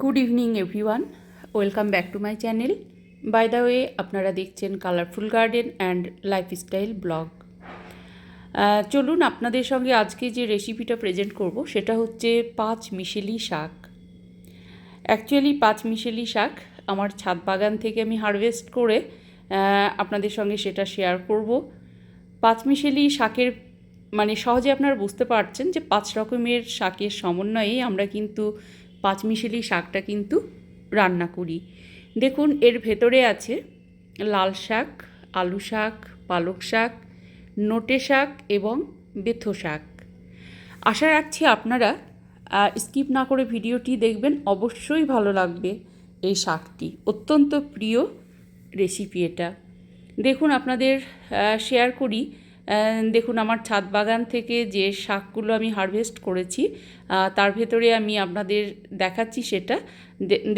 Good evening everyone welcome back to my channel by the way আপনারা দেখছেন colourful garden and lifestyle blog চলুন আপনাদের সঙ্গে আজকে যে রেসিপিটা প্রেজেন্ট করব, সেটা হচ্ছে পাঁচ মিশেলি শাক। অ্যাকচুয়ালি পাঁচ মিশেলি শাক আমার ছাদ বাগান থেকে আমি হারভেস্ট করে আপনাদের সঙ্গে সেটা শেয়ার করব। পাঁচ মিশেলি শাকের মানে সহজে আপনারা বুঝতে পারছেন যে পাঁচ রকমের শাকের সমন্বয়ে আমরা কিন্তু পাঁচমিশেলি শাকটা কিন্তু রান্না করি। দেখুন, এর ভেতরে আছে লাল শাক, আলু শাক, পালক শাক, নোটে শাক এবং বেথো শাক। আশা রাখছি আপনারা স্কিপ না করে ভিডিওটি দেখবেন, অবশ্যই ভালো লাগবে এই শাকটি। অত্যন্ত প্রিয় রেসিপি এটা। দেখুন, আপনাদের শেয়ার করি দেখুন, আমার ছাদ বাগান থেকে যে শাকগুলো আমি হারভেস্ট করেছি তার ভেতরে আমি আপনাদের দেখাচ্ছি সেটা।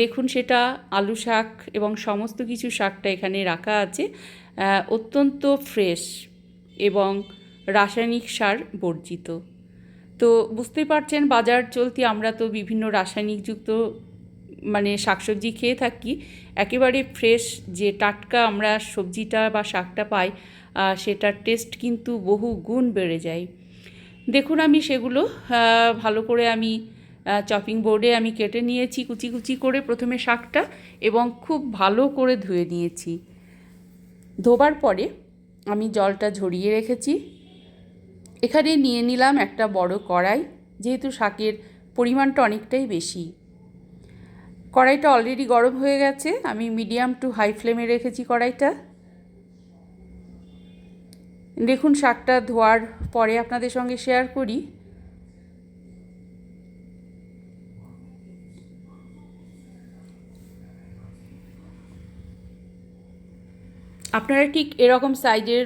দেখুন, সেটা আলু শাক এবং সমস্ত কিছু শাকটা এখানে রাখা আছে। অত্যন্ত ফ্রেশ এবং রাসায়নিক সার বর্জিত। তো বুঝতেই পারছেন, বাজার চলতি আমরা তো বিভিন্ন রাসায়নিকযুক্ত মানে শাকসবজি খেয়ে থাকি। একেবারে ফ্রেশ যে টাটকা আমরা সবজিটা বা শাকটা পাই আহ, সেটার টেস্ট কিন্তু বহু গুণ বেড়ে যায়। দেখুন আমি সেগুলো ভালো করে আমি চপিং বোর্ডে আমি কেটে নিয়েছি কুচি কুচি করে প্রথমে শাকটা এবং খুব ভালো করে ধুয়ে নিয়েছি। ধোবার পরে আমি জলটা ঝরিয়ে রেখেছি। এখানে নিয়ে নিলাম একটা বড় কড়াই যেহেতু শাকের পরিমাণটা অনেকটাই বেশি। কড়াইটা অলরেডি গরম হয়ে গেছে আমি মিডিয়াম টু হাই ফ্লেমে রেখেছি কড়াইটা। দেখুন, শাকটা ধোয়ার পরে আপনাদের সঙ্গে শেয়ার করি। আপনারা ঠিক এরকম সাইজের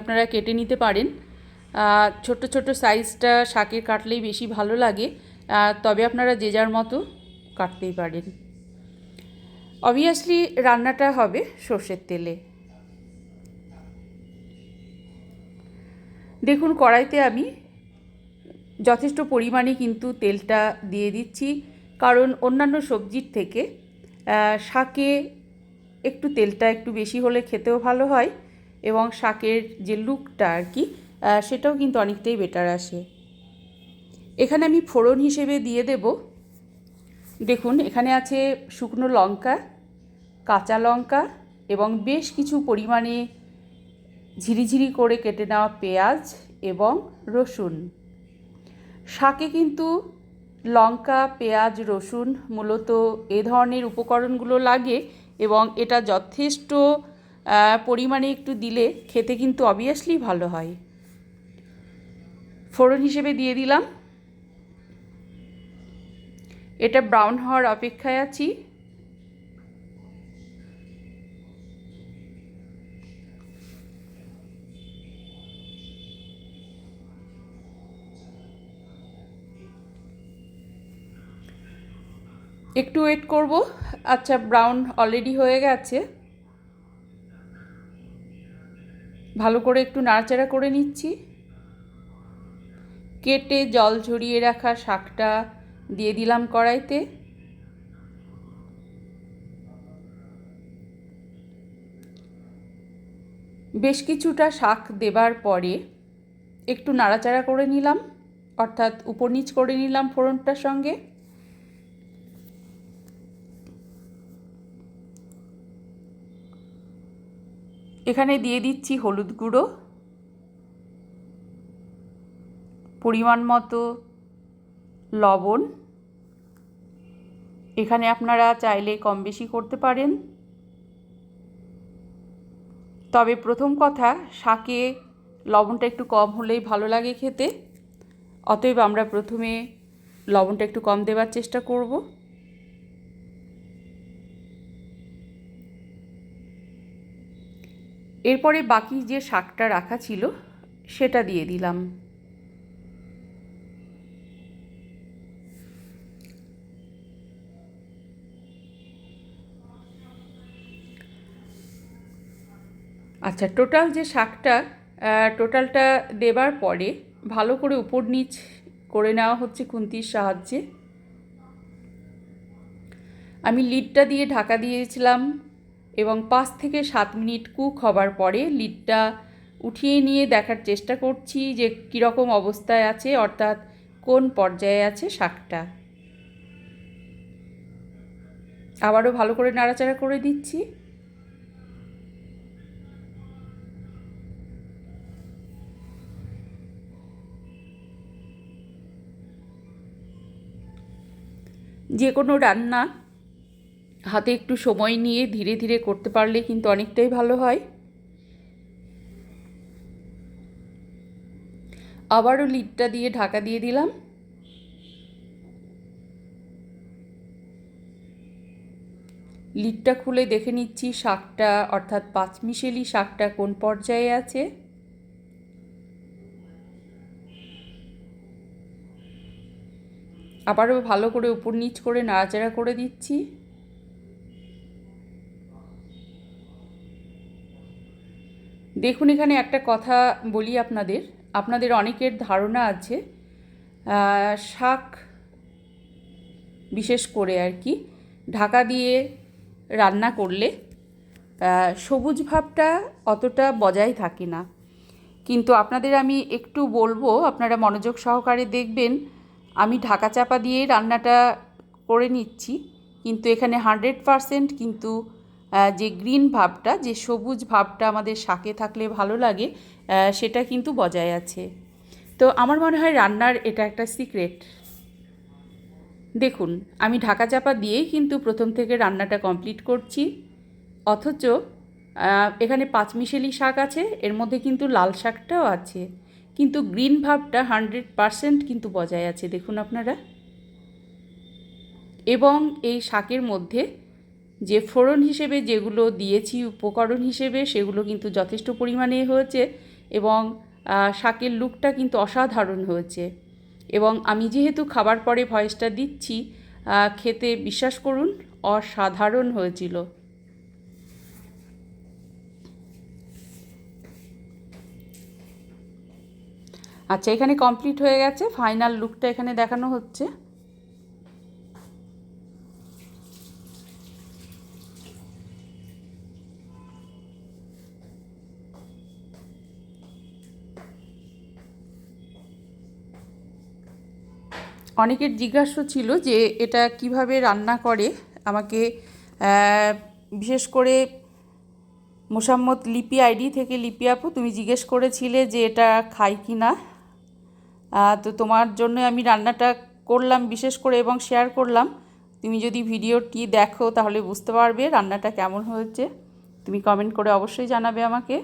আপনারা কেটে নিতে পারেন। ছোট ছোট সাইজটা শাকের কাটলেই বেশি ভালো লাগে। তবে আপনারা যে যার মতো কাটতেই পারেন। অবভিয়াসলি রান্নাটা হবে সর্ষের তেলে। দেখুন, কড়াইতে আমি যথেষ্ট পরিমাণে কিন্তু তেলটা দিয়ে দিচ্ছি। কারণ অন্যান্য সবজির থেকে শাকে একটু তেলটা একটু বেশি হলে খেতেও ভালো হয় এবং শাকের যে লুকটা আর কি সেটাও কিন্তু অনেকটাই বেটার আসে। এখানে আমি ফোড়ন হিসেবে দিয়ে দেব। দেখুন, এখানে আছে শুকনো লঙ্কা, কাঁচা লঙ্কা এবং বেশ কিছু পরিমাণে ঝিরিঝিরি করে কেটে নেওয়া পেঁয়াজ এবং রসুন। শাকে কিন্তু লঙ্কা, পেঁয়াজ, রসুন মূলত এ ধরনের উপকরণগুলো লাগে এবং এটা যথেষ্ট পরিমাণে একটু দিলে খেতে কিন্তু অবভিয়াসলি ভালো হয়। ফোড়ন হিসেবে দিয়ে দিলাম। এটা ব্রাউন হওয়ার অপেক্ষায় আছি। একটু ওয়েট করব। আচ্ছা ব্রাউন অলরেডি হয়ে গেছে। ভালো করে একটু নাড়াচাড়া করে নিচ্ছি। কেটে জল ঝরিয়ে রাখা শাকটা দিয়ে দিলাম কড়াইতে। বেশ কিছুটা শাক দেবার পরে একটু নাড়াচাড়া করে নিলাম, অর্থাৎ উপর নিচ করে নিলাম ফোড়নটার সঙ্গে। এখানে দিয়ে দিচ্ছি হলুদ গুঁড়ো। পরিমাণ মতো লবণ। এখানে আপনারা চাইলে কম বেশি করতে পারেন। তবে প্রথম কথা, শাকে লবণটা একটু কম হলেই ভালো লাগে খেতে। অতএব আমরা প্রথমে লবণটা একটু কম দেওয়ার চেষ্টা করব। এরপরে বাকি যে শাকটা রাখা ছিল, সেটা দিয়ে দিলাম। আচ্ছা টোটাল যে শাকটা টোটালটা দেবার পরে ভালো করে উপর নিচ করে নেওয়া হচ্ছে খুন্তির সাহায্যে। আমি লিডটা দিয়ে ঢাকা দিয়েছিলাম। এবং পাঁচ থেকে সাত মিনিট কুক হবার পরে লিডটা উঠিয়ে নিয়ে দেখার চেষ্টা করছি যে কীরকম অবস্থায় আছে, অর্থাৎ কোন পর্যায়ে আছে শাকটা। আবারও ভালো করে নাড়াচাড়া করে দিচ্ছি যে কোনো রান্না হাতে একটু সময় নিয়ে ধীরে ধীরে করতে পারলে কিন্তু অনেকটাই ভালো হয়। আবারও লিডটা দিয়ে ঢাকা দিয়ে দিলাম। লিডটা খুলে দেখে নিচ্ছি শাকটা, অর্থাৎ পাঁচমিশেলি শাকটা কোন পর্যায়ে আছে। আবারও ভালো করে উপর নিচ করে নাড়াচাড়া করে দিচ্ছি। দেখুন, এখানে একটা কথা বলি আপনাদের। আপনাদের অনেকের ধারণা আছে শাক বিশেষ করে আর কি, ঢাকা দিয়ে রান্না করলে সবুজ ভাবটা অতটা বজায় থাকে না। কিন্তু আপনাদের আমি একটু বলব, আপনারা মনোযোগ সহকারে দেখবেন, আমি ঢাকা চাপা দিয়ে রান্নাটা করে নিচ্ছি, কিন্তু এখানে হান্ড্রেড পারসেন্ট কিন্তু যে গ্রিন ভাবটা, যে সবুজ ভাবটা আমাদের শাকে থাকলে ভালো লাগে সেটা কিন্তু বজায় আছে। তো আমার মনে হয় রান্নার এটা একটা সিক্রেট দেখুন, আমি ঢাকা চাপা দিয়েই কিন্তু প্রথম থেকে রান্নাটা কমপ্লিট করছি। অথচ এখানে পাঁচমিশেলি শাক আছে, এর মধ্যে কিন্তু লাল শাকটাও আছে। কিন্তু গ্রিন ভাবটা হান্ড্রেড পারসেন্ট কিন্তু বজায় আছে, দেখুন আপনারা। এবং এই শাকের মধ্যে যে ফোড়ন হিসেবে যেগুলো দিয়েছি, উপকরণ হিসেবে সেগুলো কিন্তু যথেষ্ট পরিমাণে হয়েছে এবং শাকের লুকটা কিন্তু অসাধারণ হয়েছে। এবং আমি যেহেতু খাবার পরে ভয়েসটা দিচ্ছি খেতে বিশ্বাস করুন, অসাধারণ হয়েছিল। আচ্ছা এখানে কমপ্লিট হয়ে গেছে। ফাইনাল লুকটা এখানে দেখানো হচ্ছে। অনেকের জিজ্ঞাসা ছিল যে এটা কীভাবে রান্না করে। আমাকে বিশেষ করে মোসাম্মদ লিপি আইডি থেকে লিপি আপু, তুমি জিজ্ঞেস করেছিলে যে এটা খাই কি না তো তোমার জন্য আমি রান্নাটা করলাম, বিশেষ করে এবং শেয়ার করলাম। তুমি যদি ভিডিওটি দেখো তাহলে বুঝতে পারবে রান্নাটা কেমন হয়েছে। তুমি কমেন্ট করে অবশ্যই জানাবে আমাকে।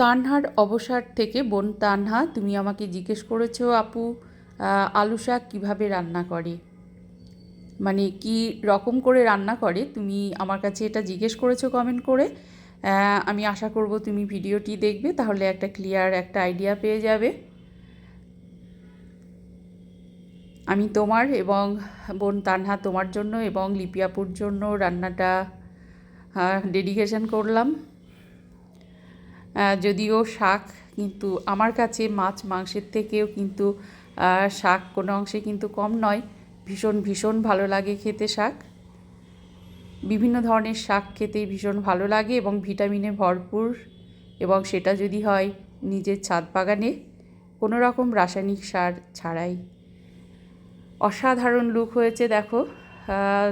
তানহার অবসার থেকে বোন তানহা, তুমি আমাকে জিজ্ঞেস করেছ, আপু আলু শাক কীভাবে রান্না করে? মানে কি রকম করে রান্না করে? তুমি আমার কাছে এটা জিজ্ঞেস করেছ কমেন্ট করে। আমি আশা করব তুমি ভিডিওটি দেখবে, তাহলে একটা ক্লিয়ার একটা আইডিয়া পেয়ে যাবে। আমি তোমার এবং বোন তানহা তোমার জন্য এবং লিপিয়াপুর জন্য রান্নাটা ডেডিকেশন করলাম। যদিও শাক কিন্তু আমার কাছে মাছ মাংসের থেকেও কিন্তু শাক কোনো অংশে কিন্তু কম নয়। ভীষণ ভীষণ ভালো লাগে খেতে শাক। বিভিন্ন ধরনের শাক খেতে ভীষণ ভালো লাগে এবং ভিটামিনে ভরপুর এবং সেটা যদি হয় নিজের ছাদ বাগানে, কোনো রকম রাসায়নিক সার ছাড়াই। অসাধারণ লুক হয়েছে, দেখো।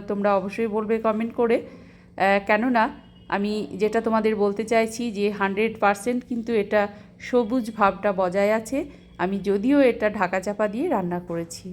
তোমরা অবশ্যই বলবে কমেন্ট করে। কেননা আমি যেটা তোমাদের বলতে চাইছি যে হান্ড্রেড পারসেন্ট কিন্তু এটা সবুজ ভাবটা বজায় আছে। আমি যদিও এটা ঢাকা চাপা দিয়ে রান্না করেছি।